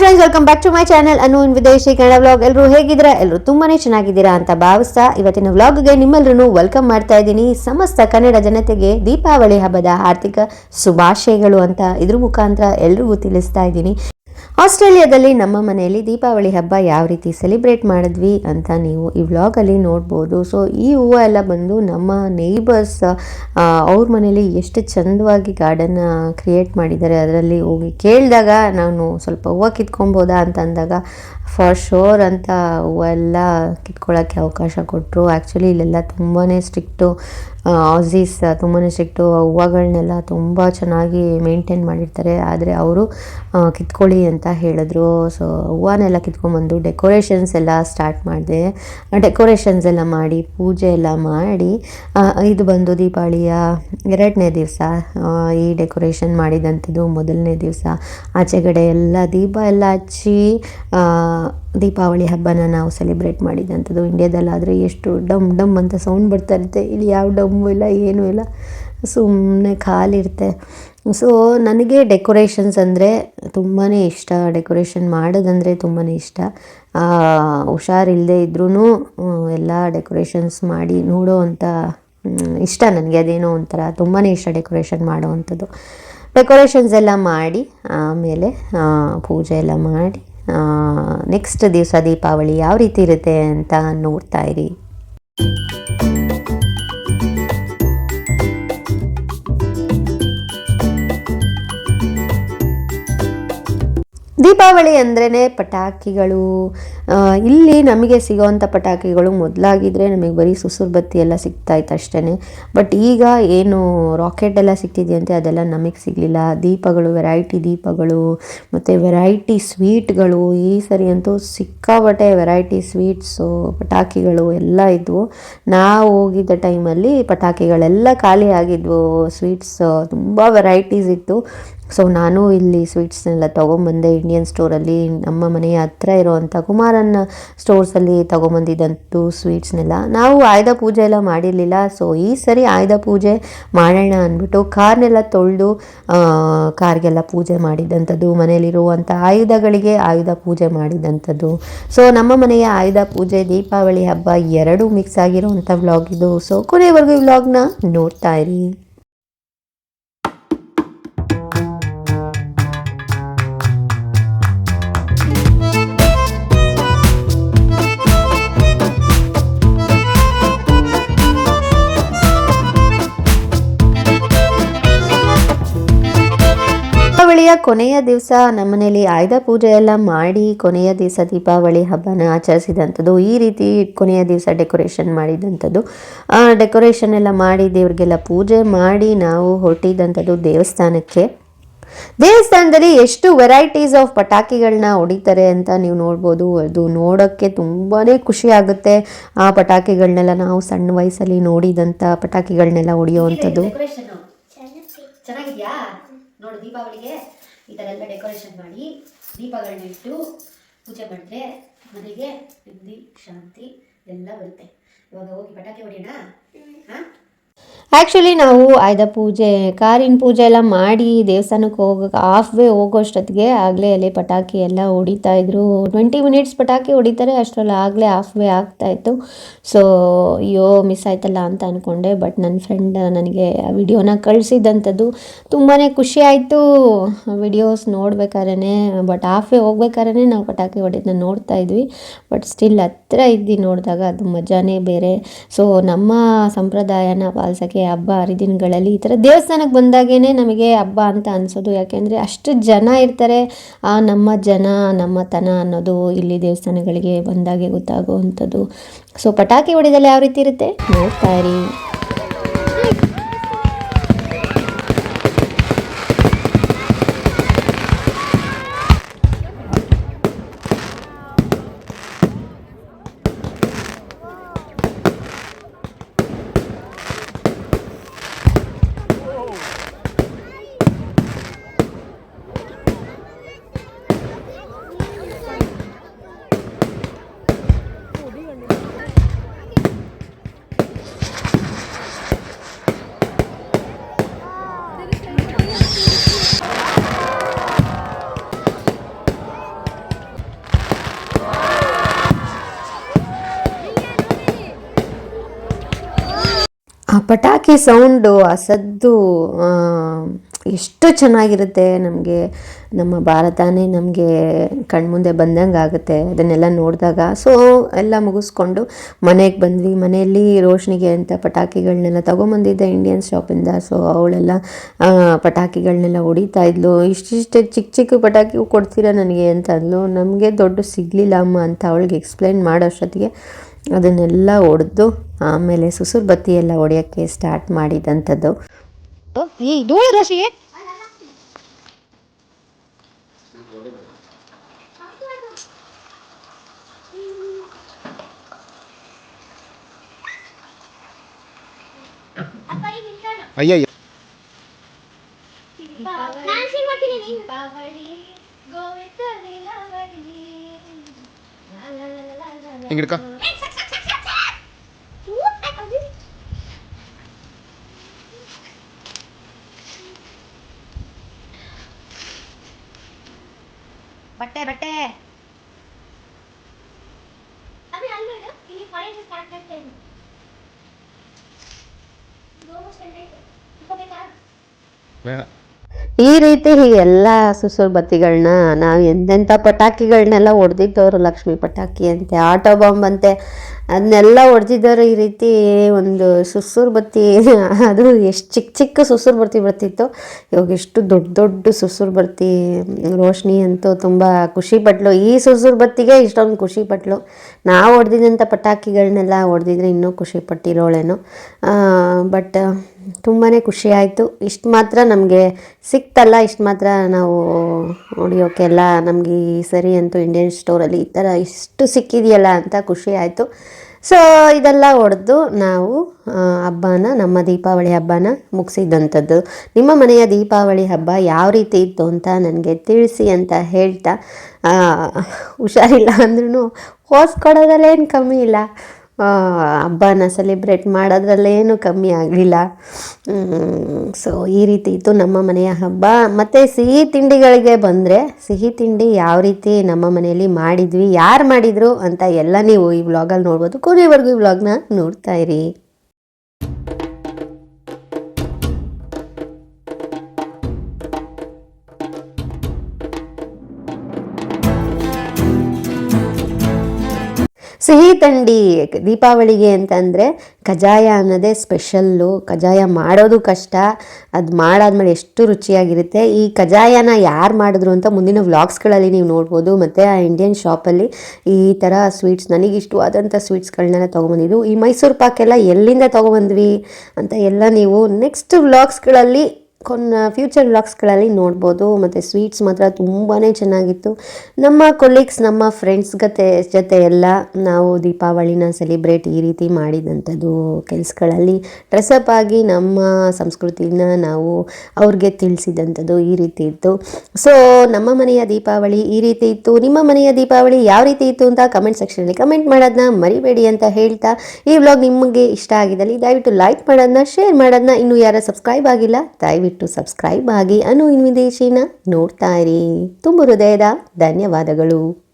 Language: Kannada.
Friends welcome back to my channel Anu Videshi Kannada vlog ಎಲ್ಲರೂ ಹೇಗಿದ್ದೀರಾ? ಎಲ್ಲರೂ ತುಂಬಾನೇ ಚೆನ್ನಾಗಿದ್ದೀರಾ ಅಂತ ಭಾವಿಸ್ತಾ ಇವತ್ತಿನ ವ್ಲಾಗ್ಗೆ ನಿಮ್ಮೆಲ್ಲರೂ ವೆಲ್ಕಮ್ ಮಾಡ್ತಾ ಇದ್ದೀನಿ. ಸಮಸ್ತ ಕನ್ನಡ ಜನತೆಗೆ ದೀಪಾವಳಿ ಹಬ್ಬದ ಆರ್ಥಿಕ ಶುಭಾಶಯಗಳು ಅಂತ ಇದ್ರ ಮುಖಾಂತರ ಎಲ್ರಿಗೂ ತಿಳಿಸ್ತಾ ಇದ್ದೀನಿ. ಆಸ್ಟ್ರೇಲಿಯಾದಲ್ಲಿ ನಮ್ಮ ಮನೆಯಲ್ಲಿ ದೀಪಾವಳಿ ಹಬ್ಬ ಯಾವ ರೀತಿ ಸೆಲೆಬ್ರೇಟ್ ಮಾಡಿದ್ವಿ ಅಂತ ನೀವು ಈ ವ್ಲಾಗಲ್ಲಿ ನೋಡ್ಬೋದು. ಸೊ ಈ ಹೂವು ಎಲ್ಲ ಬಂದು ನಮ್ಮ ನೇಬರ್ಸ್ ಅವ್ರ ಮನೇಲಿ ಎಷ್ಟು ಚಂದವಾಗಿ ಗಾರ್ಡನ್ ಕ್ರಿಯೇಟ್ ಮಾಡಿದ್ದಾರೆ, ಅದರಲ್ಲಿ ಹೋಗಿ ಕೇಳಿದಾಗ ನಾನು ಸ್ವಲ್ಪ ಹೂವು ಕಿತ್ಕೊಬೋದಾ ಅಂತ ಅಂದಾಗ ಫಾರ್ ಶೋರ್ ಅಂತ ಹೂವೆಲ್ಲ ಕಿತ್ಕೊಳ್ಳೋಕ್ಕೆ ಅವಕಾಶ ಕೊಟ್ಟರು ಆ್ಯಕ್ಚುಲಿ ಇಲ್ಲೆಲ್ಲ ತುಂಬಾ ಸ್ಟ್ರಿಕ್ಟು ಆಝೀಸ್ ತುಂಬಾ ಸ್ಟ್ರಿಕ್ಟು ಹೂವುಗಳನ್ನೆಲ್ಲ ತುಂಬ ಚೆನ್ನಾಗಿ ಮೇಂಟೈನ್ ಮಾಡಿರ್ತಾರೆ. ಆದರೆ ಅವರು ಕಿತ್ಕೊಳ್ಳಿ ಅಂತ ಹೇಳಿದ್ರು. ಸೊ ಹೂವನ್ನೆಲ್ಲ ಕಿತ್ಕೊಂಡ್ಬಂದು ಡೆಕೋರೇಷನ್ಸ್ ಎಲ್ಲ ಸ್ಟಾರ್ಟ್ ಮಾಡಿದೆ. ಡೆಕೋರೇಷನ್ಸ್ ಎಲ್ಲ ಮಾಡಿ, ಪೂಜೆ ಎಲ್ಲ ಮಾಡಿ ಇದು ಬಂದು ದೀಪಾವಳಿಯ ಎರಡನೇ ದಿವಸ ಈ ಡೆಕೋರೇಷನ್ ಮಾಡಿದಂಥದ್ದು ಮೊದಲನೇ ದಿವಸ. ಆಚೆಗಡೆ ಎಲ್ಲ ದೀಪ ಎಲ್ಲ ಹಚ್ಚಿ ದೀಪಾವಳಿ ಹಬ್ಬನ ನಾವು ಸೆಲೆಬ್ರೇಟ್ ಮಾಡಿದಂಥದ್ದು. ಇಂಡ್ಯಾದಲ್ಲಾದರೆ ಎಷ್ಟು ಡಮ್ ಡಮ್ ಅಂತ ಸೌಂಡ್ ಬರ್ತಾ ಇರುತ್ತೆ. ಇಲ್ಲಿ ಯಾವ ಡಮ್ಮು ಇಲ್ಲ, ಏನೂ ಇಲ್ಲ. ಸುಮ್ಮನೆ ಖಾಲಿರುತ್ತೆ. ಸೊ ನನಗೆ ಡೆಕೋರೇಷನ್ಸ್ ಅಂದರೆ ತುಂಬಾ ಇಷ್ಟ. ಡೆಕೋರೇಷನ್ ಮಾಡೋದಂದರೆ ತುಂಬಾ ಇಷ್ಟ. ಹುಷಾರಿಲ್ಲದೆ ಇದ್ರೂ ಎಲ್ಲ ಡೆಕೋರೇಷನ್ಸ್ ಮಾಡಿ ನೋಡೋ ಅಂಥ ಇಷ್ಟ ನನಗೆ. ಅದೇನೋ ಒಂಥರ ತುಂಬಾ ಇಷ್ಟ ಡೆಕೋರೇಷನ್ ಮಾಡೋ ಅಂಥದ್ದು. ಡೆಕೋರೇಷನ್ಸ್ ಎಲ್ಲ ಮಾಡಿ, ಆಮೇಲೆ ಪೂಜೆ ಎಲ್ಲ ಮಾಡಿ ನೆಕ್ಸ್ಟ್ ದಿವಸ ದೀಪಾವಳಿ ಯಾವ ರೀತಿ ಇರುತ್ತೆ ಅಂತ ನೋಡ್ತಾ ಇರಿ. ದೀಪಾವಳಿ ಅಂದ್ರೇ ಪಟಾಕಿಗಳು ಇಲ್ಲಿ ನಮಗೆ ಸಿಗೋವಂಥ ಪಟಾಕಿಗಳು ಮೊದಲಾಗಿದ್ದರೆ ನಮಗೆ ಬರೀ ಸುಸುರು ಬತ್ತಿ ಎಲ್ಲ ಸಿಗ್ತಾ ಇತ್ತು ಅಷ್ಟೇ ಬಟ್ ಈಗ ಏನು ರಾಕೆಟ್ ಎಲ್ಲ ಸಿಕ್ತಿದೆಯಂತೆ ಅದೆಲ್ಲ ನಮಗೆ ಸಿಗಲಿಲ್ಲ. ದೀಪಗಳು ವೆರೈಟಿ ದೀಪಗಳು, ಮತ್ತು ವೆರೈಟಿ ಸ್ವೀಟ್ಗಳು ಈ ಸರಿ ಅಂತೂ ಸಿಕ್ಕಾಬಟ್ಟೆ ವೆರೈಟಿ ಸ್ವೀಟ್ಸು ಪಟಾಕಿಗಳು ಎಲ್ಲ ಇದ್ವು. ನಾವು ಹೋಗಿದ್ದ ಟೈಮಲ್ಲಿ ಪಟಾಕಿಗಳೆಲ್ಲ ಖಾಲಿ ಆಗಿದ್ವು. ಸ್ವೀಟ್ಸ್ ತುಂಬ ವೆರೈಟೀಸ್ ಇತ್ತು. ಸೊ ನಾನು ಇಲ್ಲಿ ಸ್ವೀಟ್ಸ್ನೆಲ್ಲ ತೊಗೊಂಬಂದೆ ಇಂಡಿಯನ್ ಸ್ಟೋರಲ್ಲಿ ನಮ್ಮ ಮನೆಯ ಹತ್ರ ಇರುವಂಥ ಕುಮಾರನ್ ಸ್ಟೋರ್ಸಲ್ಲಿ ತೊಗೊಂಬಂದಿದ್ದಂತು ಸ್ವೀಟ್ಸ್ನೆಲ್ಲ ನಾವು ಆಯುಧ ಪೂಜೆ ಎಲ್ಲ ಮಾಡಿರಲಿಲ್ಲ. ಸೊ ಈ ಸರಿ ಆಯುಧ ಪೂಜೆ ಮಾಡೋಣ ಅಂದ್ಬಿಟ್ಟು ಕಾರ್ನೆಲ್ಲ ತೊಳೆದು ಕಾರ್ಗೆಲ್ಲ ಪೂಜೆ ಮಾಡಿದ್ದಂಥದ್ದು ಮನೆಯಲ್ಲಿರುವಂಥ ಆಯುಧಗಳಿಗೆ ಆಯುಧ ಪೂಜೆ ಮಾಡಿದಂಥದ್ದು ಸೊ ನಮ್ಮ ಮನೆಯ ಆಯುಧ ಪೂಜೆ ದೀಪಾವಳಿ ಹಬ್ಬ ಎರಡೂ ಮಿಕ್ಸ್ ಆಗಿರುವಂಥ ವ್ಲಾಗ್ ಇದು. ಸೊ ಕೊನೆವರೆಗೂ ಈ ವ್ಲಾಗ್ನ ನೋಡ್ತಾ ಇರಿ. ಕೊನೆಯ ದಿವಸ ನಮ್ಮನೇಲಿ ಆಯುಧ ಪೂಜೆ ಎಲ್ಲ ಮಾಡಿ ಕೊನೆಯ ದಿವಸ ದೀಪಾವಳಿ ಹಬ್ಬನ ಆಚರಿಸಿದಂಥದ್ದು, ಈ ರೀತಿ ಕೊನೆಯ ದಿವಸ ಡೆಕೋರೇಷನ್ ಮಾಡಿದಂಥದ್ದು. ಡೆಕೋರೇಷನ್ ಎಲ್ಲ ಮಾಡಿ ದೇವ್ರಿಗೆಲ್ಲ ಪೂಜೆ ಮಾಡಿ ನಾವು ಹೊರಟಿದ್ದಂಥದ್ದು ದೇವಸ್ಥಾನಕ್ಕೆ. ದೇವಸ್ಥಾನದಲ್ಲಿ ಎಷ್ಟು ವೆರೈಟೀಸ್ ಆಫ್ ಪಟಾಕಿಗಳನ್ನ ಹೊಡಿತಾರೆ ಅಂತ ನೀವು ನೋಡ್ಬೋದು. ಅದು ನೋಡೋಕ್ಕೆ ತುಂಬಾ ಖುಷಿ ಆಗುತ್ತೆ. ಆ ಪಟಾಕಿಗಳನ್ನೆಲ್ಲ ನಾವು ಸಣ್ಣ ವಯಸ್ಸಲ್ಲಿ ನೋಡಿದಂಥ ಪಟಾಕಿಗಳನ್ನೆಲ್ಲ ಹೊಡೆಯೋವಂಥದ್ದು. ಚೆನ್ನಾಗಿದೆಯಾ? ನೋಡು ದೀಪಾವಳಿಗೆ. ಈ ಥರ ಎಲ್ಲ ಡೆಕೋರೇಷನ್ ಮಾಡಿ ದೀಪಗಳನ್ನ ಇಟ್ಟು ಪೂಜೆ ಮಾಡಿದ್ರೆ ಮನೆಗೆ ನೆಮ್ಮದಿ ಶಾಂತಿ ಎಲ್ಲ ಬರುತ್ತೆ. ಇವಾಗ ಹೋಗಿ ಪಟಾಕಿ ಹೊಡೆಯೋಣ? ಹಾಂ? ಆ್ಯಕ್ಚುಲಿ ನಾವು ಆಯ್ದ ಪೂಜೆ, ಕಾರಿನ ಪೂಜೆ ಎಲ್ಲ ಮಾಡಿ ದೇವಸ್ಥಾನಕ್ಕೆ ಹೋಗೋಕೆ ಹಾಫ್ ವೇ ಹೋಗೋಷ್ಟೊತ್ತಿಗೆ ಆಗಲೇ ಅಲ್ಲಿ ಪಟಾಕಿ ಎಲ್ಲ ಹೊಡಿತಾ ಇದ್ರು. ಟ್ವೆಂಟಿ ಮಿನಿಟ್ಸ್ ಪಟಾಕಿ ಹೊಡಿತಾರೆ, ಅಷ್ಟರಲ್ಲಿ ಆಗಲೇ ಹಾಫ್ ವೇ ಆಗ್ತಾಯಿತ್ತು ಸೊ ಅಯ್ಯೋ ಮಿಸ್ ಆಯ್ತಲ್ಲ ಅಂತ ಅಂದ್ಕೊಂಡೆ ಬಟ್ ನನ್ನ ಫ್ರೆಂಡ್ ನನಗೆ ಆ ವಿಡಿಯೋನ ಕಳಿಸಿದ್ದಂಥದ್ದು ತುಂಬಾ ಖುಷಿ ಆಯಿತು. ವಿಡಿಯೋಸ್ ನೋಡ್ಬೇಕಾದ್ರೆ ಬಟ್ ಹಾಫ್ ವೇ ಹೋಗ್ಬೇಕಾದ್ರೆ ನಾವು ಪಟಾಕಿ ಹೊಡೆದನ್ನ ನೋಡ್ತಾ ಇದ್ವಿ. ಬಟ್ ಸ್ಟಿಲ್ ಹತ್ರ ಇದ್ದು ನೋಡಿದಾಗ ಅದು ಮಜಾನೇ ಬೇರೆ. ಸೊ ನಮ್ಮ ಸಂಪ್ರದಾಯನ ಪಾಲಿಸೋಕ್ಕೆ ಹಬ್ಬ, ಹರಿದಿನಗಳಲ್ಲಿ ಈ ಥರ ದೇವಸ್ಥಾನಕ್ಕೆ ಬಂದಾಗೇ ನಮಗೆ ಹಬ್ಬ ಅಂತ ಅನಿಸೋದು. ಯಾಕೆಂದರೆ ಅಷ್ಟು ಜನ ಇರ್ತಾರೆ. ಆ ನಮ್ಮ ಜನ ನಮ್ಮತನ ಅನ್ನೋದು ಇಲ್ಲಿ ದೇವಸ್ಥಾನಗಳಿಗೆ ಬಂದಾಗೆ ಗೊತ್ತಾಗುವಂಥದ್ದು. ಸೊ ಪಟಾಕಿ ಹೊಡೆದಲ್ಲಿ ಯಾವ ರೀತಿ ಇರುತ್ತೆ? ನೋಡ್ತಾ ಪಟಾಕಿ ಸೌಂಡು, ಆ ಸದ್ದು ಎಷ್ಟು ಚೆನ್ನಾಗಿರುತ್ತೆ ನಮಗೆ. ನಮ್ಮ ಭಾರತನೇ ನಮಗೆ ಕಣ್ಮುಂದೆ ಬಂದಂಗೆ ಆಗುತ್ತೆ. ಅದನ್ನೆಲ್ಲ ನೋಡಿದಾಗ ಸೊ ಎಲ್ಲ ಮುಗಿಸ್ಕೊಂಡು ಮನೆಗೆ ಬಂದ್ವಿ. ಮನೆಯಲ್ಲಿ ರೋಷ್ನಿಗೆ ಅಂತ ಪಟಾಕಿಗಳನ್ನೆಲ್ಲ ತೊಗೊಂಬಂದಿದ್ದೆ ಇಂಡಿಯನ್ ಶಾಪಿಂದ ಸೊ ಅವಳೆಲ್ಲ ಪಟಾಕಿಗಳನ್ನೆಲ್ಲ ಹೊಡಿತಾ ಇದ್ಲು. ಇಷ್ಟಿಷ್ಟು ಚಿಕ್ಕ ಚಿಕ್ಕ ಪಟಾಕಿ ಕೊಡ್ತೀರಾ ನನಗೆ ಅಂತ ಅಂದ್ಲು ನಮಗೆ ದೊಡ್ಡ ಸಿಗಲಿಲ್ಲ ಅಮ್ಮ ಅಂತ ಅವಳಿಗೆ ಎಕ್ಸ್ಪ್ಲೈನ್ ಮಾಡೋಷ್ಟೊತ್ತಿಗೆ ಅದನ್ನೆಲ್ಲ ಹೊಡೆದು ಆಮೇಲೆ ಸುಸುರ್ ಬತ್ತಿ ಎಲ್ಲ ಹೊಡೆಯೋಕ್ಕೆ ಸ್ಟಾರ್ಟ್ ಮಾಡಿದಂಥದ್ದು. ಈ ಧೂಳು ರಾಶಿ. ಅಯ್ಯಯ್ಯ. ಹಿಂಗಿಡ್ಕ. ಈ ರೀತಿ ಎಲ್ಲ ಸುಸುರು ಬತ್ತಿಗಳನ್ನ ನಾವು ಎಂತೆಂಥ ಪಟಾಕಿಗಳನ್ನೆಲ್ಲ ಹೊಡೆದಿದ್ದವರು ಲಕ್ಷ್ಮಿ ಪಟಾಕಿ ಅಂತೆ, ಆಟೋ ಬಾಂಬ್ ಅಂತೆ ಅದನ್ನೆಲ್ಲ ಹೊಡೆದಿದ್ದಾರೆ ಈ ರೀತಿ ಒಂದು ಸುಸುರು ಬತ್ತಿ, ಅದು ಎಷ್ಟು ಚಿಕ್ಕ ಚಿಕ್ಕ ಸುಸುರು ಬರ್ತಿ ಬರ್ತಿತ್ತು. ಇವಾಗ ಎಷ್ಟು ದೊಡ್ಡ ದೊಡ್ಡ ಸುಸುರು ಬರ್ತಿ ರೋಶ್ನಿ ಅಂತೂ ತುಂಬ ಖುಷಿ ಪಟ್ಲು. ಈ ಸುಸುರು ಬತ್ತಿಗೆ ಇಷ್ಟೊಂದು ಖುಷಿ ಪಟ್ಲು. ನಾವು ಹೊಡೆದಿದ್ದಂಥ ಪಟಾಕಿಗಳನ್ನೆಲ್ಲ ಹೊಡೆದಿದ್ರೆ ಇನ್ನೂ ಖುಷಿ ಪಟ್ಟಿರೋಳೇನೋ. ಬಟ್ ತುಂಬಾ ಖುಷಿ ಆಯಿತು. ಇಷ್ಟು ಮಾತ್ರ ನಮಗೆ ಸಿಕ್ತಲ್ಲ, ಇಷ್ಟು ಮಾತ್ರ ನಾವು ಹೊಡಿಯೋಕ್ಕೆಲ್ಲ ನಮಗೆ ಈ ಸರಿ ಅಂತೂ ಇಂಡಿಯನ್ ಸ್ಟೋರಲ್ಲಿ ಈ ಥರ ಇಷ್ಟು ಸಿಕ್ಕಿದೆಯಲ್ಲ ಅಂತ ಖುಷಿ ಆಯಿತು. ಸೊ ಇದೆಲ್ಲ ಹೊಡೆದು ನಾವು ಹಬ್ಬನ, ನಮ್ಮ ದೀಪಾವಳಿ ಹಬ್ಬನ ಮುಗಿಸಿದಂಥದ್ದು. ನಿಮ್ಮ ಮನೆಯ ದೀಪಾವಳಿ ಹಬ್ಬ ಯಾವ ರೀತಿ ಇತ್ತು ಅಂತ ನನಗೆ ತಿಳಿಸಿ ಅಂತ ಹೇಳ್ತಾ ಹುಷಾರಿಲ್ಲ ಅಂದ್ರೂ ಹೋಸ್ಕೊಡೋದಲ್ಲೇನು ಕಮ್ಮಿ ಇಲ್ಲ. ಹಬ್ಬನ ಸೆಲೆಬ್ರೇಟ್ ಮಾಡೋದ್ರಲ್ಲೇನು ಕಮ್ಮಿ ಆಗಲಿಲ್ಲ. ಸೊ ಈ ರೀತಿ ಇತ್ತು ನಮ್ಮ ಮನೆಯ ಹಬ್ಬ. ಮತ್ತು ಸಿಹಿ ತಿಂಡಿಗಳಿಗೆ ಬಂದರೆ ಸಿಹಿ ತಿಂಡಿ ಯಾವ ರೀತಿ ನಮ್ಮ ಮನೆಯಲ್ಲಿ ಮಾಡಿದ್ವಿ, ಯಾರು ಮಾಡಿದರು ಅಂತ ಎಲ್ಲ ನೀವು ಈ ವ್ಲಾಗಲ್ಲಿ ನೋಡ್ಬೋದು. ಕೊನೆವರೆಗೂ ಈ ವ್ಲಾಗ್ನ ನೋಡ್ತಾ ಇರಿ. ತಂಡಿ ದೀಪಾವಳಿಗೆ ಅಂತಂದರೆ ಕಜಾಯ ಅನ್ನೋದೇ ಸ್ಪೆಷಲ್ಲು. ಕಜಾಯ ಮಾಡೋದು ಕಷ್ಟ. ಅದು ಮಾಡಾದ್ಮೇಲೆ ಎಷ್ಟು ರುಚಿಯಾಗಿರುತ್ತೆ. ಈ ಕಜಾಯನ ಯಾರು ಮಾಡಿದ್ರು ಅಂತ ಮುಂದಿನ ವ್ಲಾಗ್ಸ್ಗಳಲ್ಲಿ ನೀವು ನೋಡ್ಬೋದು. ಮತ್ತು ಆ ಇಂಡಿಯನ್ ಶಾಪಲ್ಲಿ ಈ ಥರ ಸ್ವೀಟ್ಸ್ ನನಗೆ ಇಷ್ಟವಾದಂಥ ಸ್ವೀಟ್ಸ್ಗಳನ್ನೆಲ್ಲ ತೊಗೊಂಬಂದಿದ್ದು. ಈ ಮೈಸೂರು ಪಾಕೆಲ್ಲ ಎಲ್ಲಿಂದ ತೊಗೊಬಂದ್ವಿ ಅಂತ ಎಲ್ಲ ನೀವು ನೆಕ್ಸ್ಟ್ ವ್ಲಾಗ್ಸ್ಗಳಲ್ಲಿ ಕೊನ್ನ ಫ್ಯೂಚರ್ ವ್ಲಾಗ್ಸ್ಗಳಲ್ಲಿ ನೋಡ್ಬೋದು, ಮತ್ತು ಸ್ವೀಟ್ಸ್ ಮಾತ್ರ ತುಂಬಾ ಚೆನ್ನಾಗಿತ್ತು. ನಮ್ಮ ಕೊಲೀಗ್ಸ್ ನಮ್ಮ ಫ್ರೆಂಡ್ಸ್ ಗತೆ, ಜೊತೆ ಎಲ್ಲ ನಾವು ದೀಪಾವಳಿನ ಸೆಲೆಬ್ರೇಟ್ ಈ ರೀತಿ ಮಾಡಿದಂಥದ್ದು ಕೆಲಸಗಳಲ್ಲಿ ಡ್ರೆಸ್ಅಪ್ ಆಗಿ ನಮ್ಮ ಸಂಸ್ಕೃತಿನ ನಾವು ಅವ್ರಿಗೆ ತಿಳಿಸಿದಂಥದ್ದು ಈ ರೀತಿ ಇತ್ತು. ಸೊ ನಮ್ಮ ಮನೆಯ ದೀಪಾವಳಿ ಈ ರೀತಿ ಇತ್ತು. ನಿಮ್ಮ ಮನೆಯ ದೀಪಾವಳಿ ಯಾವ ರೀತಿ ಇತ್ತು ಅಂತ ಕಮೆಂಟ್ ಸೆಕ್ಷನಲ್ಲಿ ಕಮೆಂಟ್ ಮಾಡೋದನ್ನ ಮರಿಬೇಡಿ ಅಂತ ಹೇಳ್ತಾ ಈ ವ್ಲಾಗ್ ನಿಮಗೆ ಇಷ್ಟ ಆಗಿದ್ದಲ್ಲಿ ದಯವಿಟ್ಟು ಲೈಕ್ ಮಾಡೋದನ್ನ ಶೇರ್ ಮಾಡೋದನ್ನ. ಇನ್ನು ಯಾರು ಸಬ್ಸ್ಕ್ರೈಬ್ ಆಗಿಲ್ಲ ದಯವಿಟ್ಟು ಸಬ್ಸ್ಕ್ರೈಬ್ ಆಗಿ ಅನು ಇನ್ವಿದೇಶಿನ ನೋಡ್ತಾ ಇರಿ. ತುಂಬ ಹೃದಯದ ಧನ್ಯವಾದಗಳು.